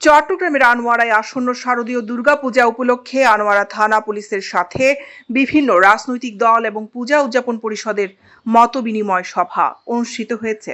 চট্টগ্রামের আনোয়ারায় আসন্ন শারদীয় দুর্গাপূজা উপলক্ষে আনোয়ারা থানা পুলিশের সাথে বিভিন্ন রাজনৈতিক দল এবং পূজা উদযাপন পরিষদের মত বিনিময় সভা অনুষ্ঠিত হয়েছে।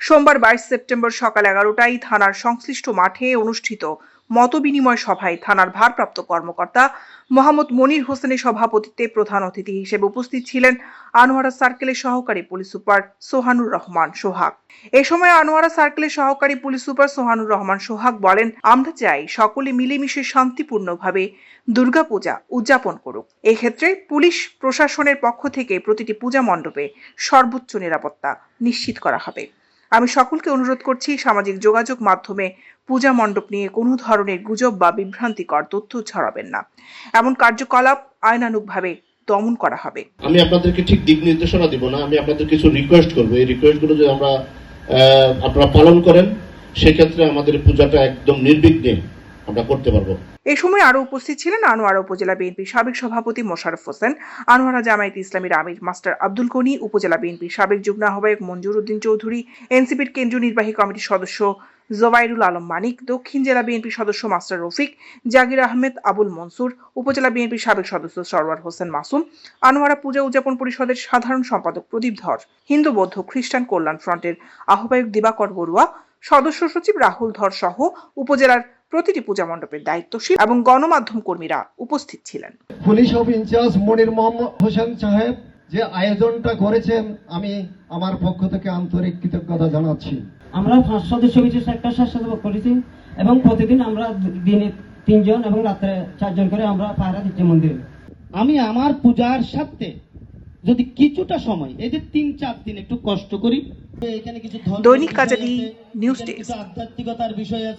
সোমবার বাইশ সেপ্টেম্বর সকাল এগারোটায় থানার সংশ্লিষ্ট মাঠে অনুষ্ঠিত মত বিনিময় সভায় থানার ভারপ্রাপ্ত কর্মকর্তা মোহাম্মদ মনির হোসেনের সভাপতিত্বে প্রধান অতিথি হিসেবে উপস্থিত ছিলেন আনোয়ারা সার্কেলের সহকারী পুলিশ সুপার সোহানুর রহমান সোহাগ। এ সময় আনোয়ারা সার্কেলের সহকারী পুলিশ সুপার সোহানুর রহমান সোহাগ বলেন, আমরা চাই সকলে মিলেমিশে শান্তিপূর্ণভাবে দুর্গাপূজা উদযাপন করুক। এক্ষেত্রে পুলিশ প্রশাসনের পক্ষ থেকে প্রতিটি পূজা মণ্ডপে সর্বোচ্চ নিরাপত্তা নিশ্চিত করা হবে। আমি সকলকে অনুরোধ করছি সামাজিক যোগাযোগ মাধ্যমে পূজা মণ্ডপ নিয়ে কোনো ধরনের গুজব বা বিভ্রান্তিকর তথ্য ছড়াবেন না। এমন কার্যকলাপ আইনানুগভাবে দমন করা হবে। আমি আপনাদেরকে ঠিক দিক নির্দেশনা দিব না, আমি আপনাদের কিছু রিকোয়েস্ট করব। এই রিকোয়েস্টগুলো যদি আমরা আপনারা পালন করেন, সেক্ষেত্রে আমাদের পূজাটা একদম নির্বিঘ্নে আমরা করতে পারব। এ সময় আরও উপস্থিত ছিলেন আনোয়ারা উপজেলা বিএনপির সাবেক সভাপতি মোশারফ হোসেন, আনোয়ারা জামায়াত ইসলামীর আমির মাস্টার আব্দুল গনি, উপজেলা বিএনপির সাবেক যুগ্ম আহ্বায়ক মঞ্জুর উদ্দিন চৌধুরী, এনসিপির কেন্দ্রীয় নির্বাহী কমিটির সদস্য জোবাইরুল আলম মানিক, দক্ষিণ জেলা বিএনপির সদস্য মাস্টার রফিক জাকির আহমেদ আবুল মনসুর, উপজেলা বিএনপি সাবেক সদস্য সরওয়ার হোসেন মাসুম, আনোয়ারা পূজা উদযাপন পরিষদের সাধারণ সম্পাদক প্রদীপ ধর, হিন্দু বৌদ্ধ খ্রিস্টান কল্যাণ ফ্রন্টের আহ্বায়ক দিবাকর বড়ুয়া, সদস্য সচিব রাহুল ধর সহ উপজেলার প্রতিটি পূজা মণ্ডপের দায়িত্বশীল এবং গণমাধ্যম কর্মীরা উপস্থিত ছিলেন। Police of in charge Monir Mohammad Hossain সাহেব যে আয়োজনটা করেছেন আমি আমার পক্ষ থেকে আন্তরিক কৃতজ্ঞতা জানাচ্ছি। আমরা পাঁচ সদস্য বিশিষ্ট একটা স্বেচ্ছাসেবক করেছি এবং প্রতিদিন আমরা দিনে তিনজন এবং রাত্রে চারজন করে আমরা পাহারা দিচ্ছি মন্দিরে। আমি আমার পূজার সাথে যদি কিছুটা সময় এই যে তিন চার দিন একটু কষ্ট করি এখানে কিছু দৈনিক বিষয় কাজালি, নিউজ ডেস্ক। আধ্যাত্মিকতার বিষয় আছে।